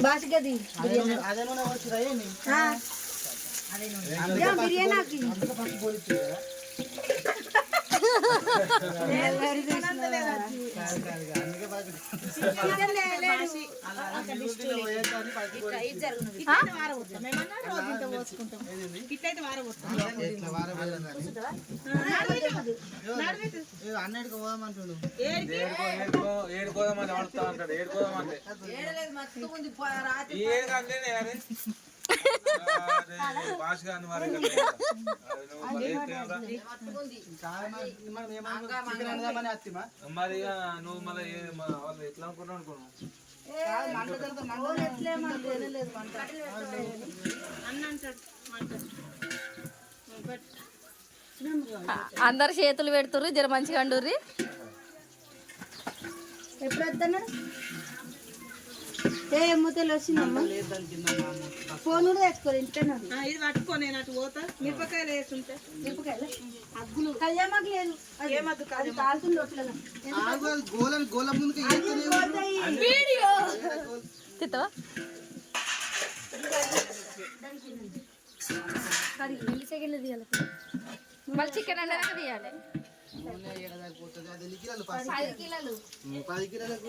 బాసిగది అదే నూనె ఏమి? బిర్యానీ. అందుకే ఫస్ట్ అన్నిటికి పోదామంటుండు ఏడుకోదామని అంటాడు ఏడుకోదామంటే భాష కానీ మరి నువ్వు మళ్ళీ ఎట్లా అనుకున్నావు అనుకున్నావు? అందరు చేతులు పెడుతుర్రు జర మంచిగా అండుర్రి. ఎప్పుడు వస్తాను ఏ ముద్దలు వచ్చిందమ్మా? ఫోన్ కూడా తెచ్చుకోరు ఇంట్లోనే ఇది పట్టుకో నేను అటు పోతా. మిరపకాయలు వేస్తుంటే మిరపకాయలు? అగ్గులు. కళ్యామాకు లేదు. ఏమద్దు అది గోల గోల ముందుకు. వీడియో! తిత్తవా మళ్ళీ చికెన్ అంటే తీయాలి. ఎన్ని? పది కిలోలు. పది కిలోలకు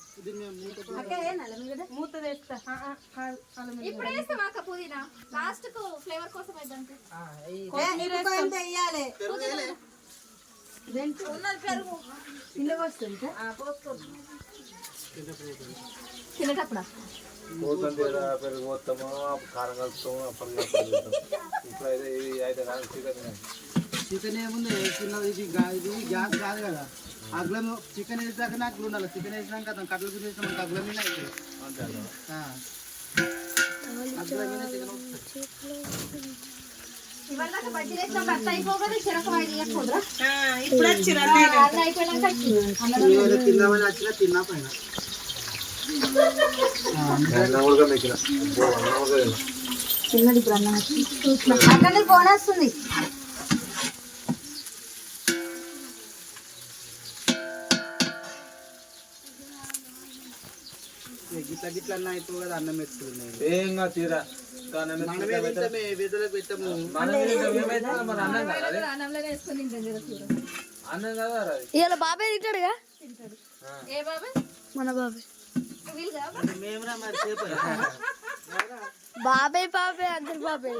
మూత తెస్తా. ఇప్పుడు అక్క పుదీనా? లాస్ట్కు ఫ్లేవర్ కోసం తినేటప్పుడా? పెరుగు పోతాము కారం కలుపుతాము అయితే ఇది అయితే కానీ చికెన్ చికెన్ ఏముంది? ఇది గ్యాస్ కాదు కదా. అగ్లం చికెన్ వేసాక నాకు ఉండాలి చికెన్ వేసినాక అతను కట్టలు గురించి మనకు అగ్లం మీద అవుతుంది అంతే అన్న. ఆ. అగ్లం మీద చికెన్ వస్తుంది. ఇవాళ దాకా గిట్ల గిట్ల అన్న కదా అన్నం పెట్టుకున్నాయి ఏం కాదు తీరా. మనమే పెట్టాము. అన్నం కదా. బాబాయ్ తింటాడుగా? ఏ బాబాయ్? మన బాబాయ్. మేమురా మరి సేపు. బాబాయ్ బాబాయ్ అందరు బాబాయ్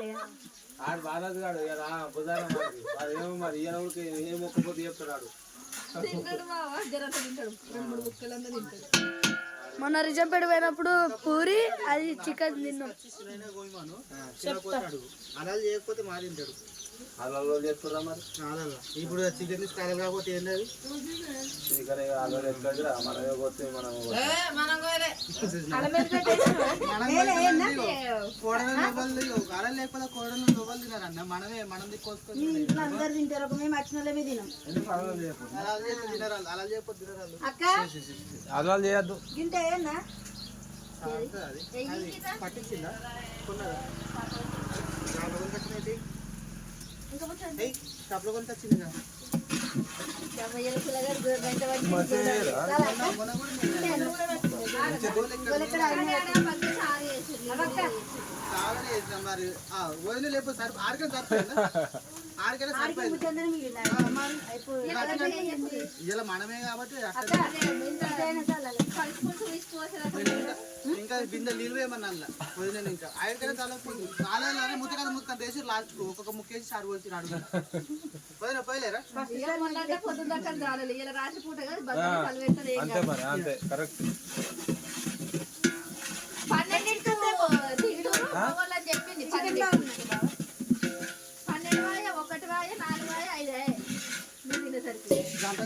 ఆడు బాలాజీ గాడు ఇలా బుధారం వాడు ఏమో మరి ఈయన ఊరికి ఏం ఒక్కపోతే తింటాడు బావా. జరంత తింటాడు. రెండు మూడు ముక్కలన్నా తింటాడు. మొన్న రిజంపేట పోయినప్పుడు పూరి అది చికెన్ తిన్నాం. పోయిమాను తినకపోతాడు అలా చేయకపోతే మా తింటాడు అల్లలో చెప్తున్నా మరి? అలా ఇప్పుడు చికెన్ స్టాయిల్ కాకపోతే ఏంటది చికెన్ అల్లలో ఎట్లా మనమే పోతే మనం కోడలు అలా లేకపోతే కోడలు లోపలి తినారన్న. మనమే మనం దిక్కొసుకొని అందరు తింటారు ఒక మేము వచ్చిన వాళ్ళమే తినాం. అలా చేయకపోతే తినరాలు అక్క? అల్లాలు చేయొద్దు. తింటే ఏందా పట్టించిందా? కొన్నదా? এই সব রকমটা চিনি না মনে করে మరి? ఆ, వదిలి లేకపోతే సరి ఆడికైనా సరిపోయిందా? ఆడికైనా సరిపోయింది? ఇలా మనమే కాబట్టి ఇంకా బిందె నీళ్ళు వేయమన్నా అందులో వదిలేను ఇంకా. ఆయనకైనా చాలా చాలా ముద్ద కదా ముక్క వేసి లాస్ట్ ఒక్కొక్క ముక్క వేసి సార్ పోసి అడుగు పోయినా పోయలేరా అంతే మరి అంతే కరెక్ట్.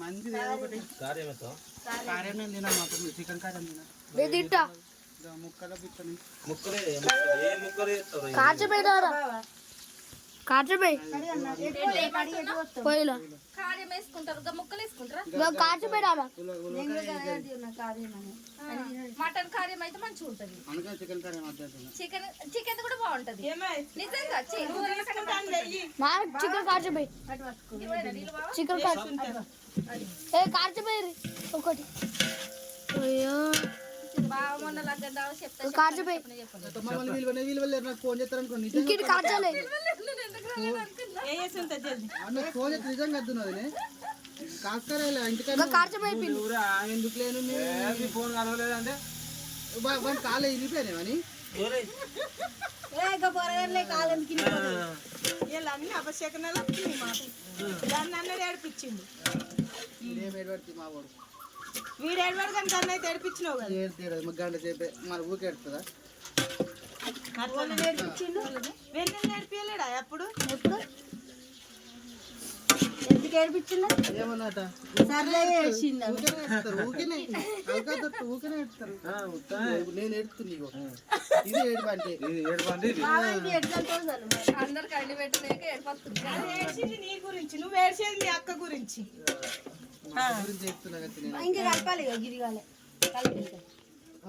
మంచిది ఏదో ఒకటి కారం తినా మాకు చికెన్ కారం తినా నేను తింటా ఇదా ముక్కల పోయిలా. కారం వేసుకుంటారు ఇంకా ముక్కలు. మటన్ కారం అయితే మంచిగా ఉంటది. చికెన్ చికెన్ కూడా బాగుంటది. నిజంగా చికెన్ బావ? చికెన్ ఒకటి అయ్యో. ఫోన్ చేస్తారు అనుకో నిజంగా పిల్లి ఊరా ఎందుకు లేను ఫోన్ కలవలేదంటే వన్ కాలే ఇరిపోయినావని ఏ, ఇక పొరగట్లే కాలం కింద పోతుంది. వీళ్ళు అన్ని అపశకనాలు వచ్చినాయి మాకు. దాన్ని అన్నది ఏడిపించిండు. ఏం ఏడబడితే మా వాడు వీడు ఏడవాడు కానీ దాన్ని అయితే ఏడిపించినావు కదా. ఏడుతాడు మా గంట చెప్పే మరి ఊకే ఎడుతుందా? వెన్నెలు నేర్పియలేడా అప్పుడు ఎప్పుడు? ఎందుకు ఏమన్నట? సర్లే. ఊకేనే ఊకేనే ఊకేనే ఎడతారు నేను ఎడుతుంది ఇది ఏడు ఇది ఏడు పెట్టలేక ఏడిపోతుంది. నీ గురించి నువ్వు ఏడ్చేది మీ అక్క గురించి. ఇంకా కలపాలి కలిపి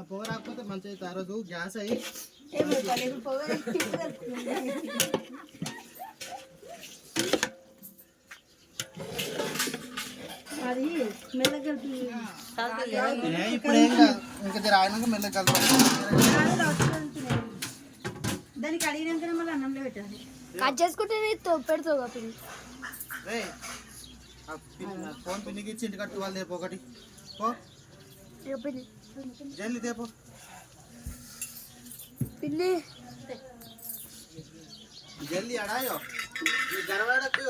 పొగ రాకపోతే మంచి అయితే ఆ రోజు గ్యాస్ అయ్యి. అది మెల్లగా ఇప్పుడు ఏం కాదు. ఇంకా జర మెల్లగా. దానికి అడిగినాకనే మళ్ళీ అన్నంలో పెట్టాలి. కట్ చేసుకుంటే పెడతావు ఫోన్ పిన్నికి ఇచ్చి ఇంటికి కట్టు వాళ్ళు తేపు ఒకటి. పో. జల్లి తేపు. పిల్లి జల్లి అడాయో గరవాడకు